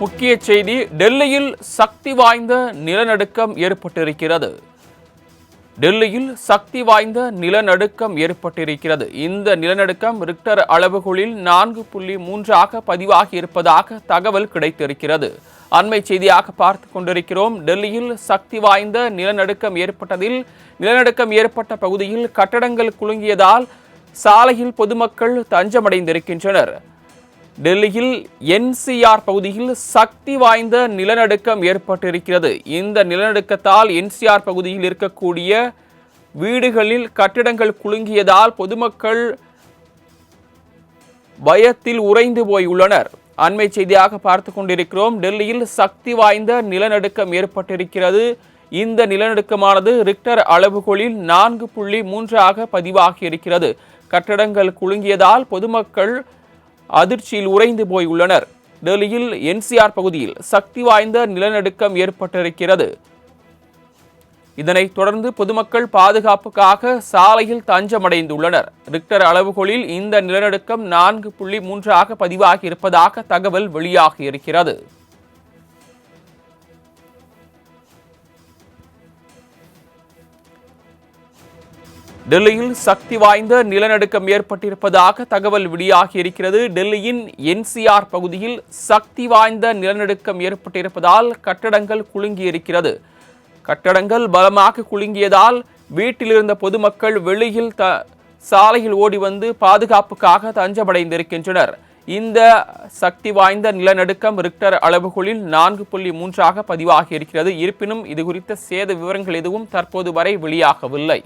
முக்கிய செய்தி டெல்லியில் சக்தி வாய்ந்த நிலநடுக்கம் ஏற்பட்டிருக்கிறது. டெல்லியில் சக்தி வாய்ந்த நிலநடுக்கம் ஏற்பட்டிருக்கிறது. இந்த நிலநடுக்கம் ரிக்டர் அளவுகளில் நான்கு புள்ளி மூன்றாக பதிவாகி இருப்பதாக தகவல் கிடைத்திருக்கிறது. அண்மை செய்தியாக பார்த்து கொண்டிருக்கிறோம். டெல்லியில் சக்தி வாய்ந்த நிலநடுக்கம் ஏற்பட்டதில் நிலநடுக்கம் ஏற்பட்ட பகுதியில் கட்டடங்கள் குலுங்கியதால் சாலையில் பொதுமக்கள் தஞ்சமடைந்திருக்கின்றனர். டெல்லியில் என்சிஆர் பகுதியில் சக்தி வாய்ந்த நிலநடுக்கம் ஏற்பட்டிருக்கிறது. இந்த நிலநடுக்கத்தால் என்சிஆர் பகுதியில் இருக்கக்கூடிய வீடுகளில் கட்டிடங்கள் குலுங்கியதால் பொதுமக்கள் பயத்தில் உறைந்து போய் உள்ளனர் அண்மை செய்தியாக பார்த்து கொண்டிருக்கிறோம். டெல்லியில் சக்தி வாய்ந்த நிலநடுக்கம் ஏற்பட்டிருக்கிறது. இந்த நிலநடுக்கமானது ரிக்டர் அளவுகோலில் நான்கு புள்ளி மூன்றாக பதிவாகி இருக்கிறது கட்டடங்கள் குலுங்கியதால் பொதுமக்கள் அதிர்ச்சியில் உறைந்து போய் உள்ளனர் டெல்லியில் என்சிஆர் பகுதியில் சக்தி வாய்ந்த நிலநடுக்கம் ஏற்பட்டிருக்கிறது. இதனைத் தொடர்ந்து பொதுமக்கள் பாதுகாப்புக்காக சாலையில் தஞ்சமடைந்துள்ளனர். ரிக்டர் அளவுகோலில் இந்த நிலநடுக்கம் நான்கு புள்ளி மூன்றாக பதிவாகி இருப்பதாக தகவல் வெளியாகி டெல்லியில் சக்தி வாய்ந்த நிலநடுக்கம் ஏற்பட்டிருப்பதாக தகவல் வெளியாகி இருக்கிறது. டெல்லியின் என்சிஆர் பகுதியில் சக்தி வாய்ந்த நிலநடுக்கம் ஏற்பட்டிருப்பதால் கட்டடங்கள் குலுங்கி இருக்கிறது. கட்டடங்கள் பலமாக குலுங்கியதால் வீட்டில் இருந்த பொதுமக்கள் வெளியில் த சாலையில் ஓடி வந்து பாதுகாப்புக்காக தஞ்சமடைந்திருக்கின்றனர். இந்த சக்தி வாய்ந்த நிலநடுக்கம் ரிக்டர் அளவுகளில் நான்கு புள்ளி மூன்றாக பதிவாகி இருக்கிறது. இருப்பினும் இது குறித்த சேத விவரங்கள் எதுவும் தற்போது வரை வெளியாகவில்லை.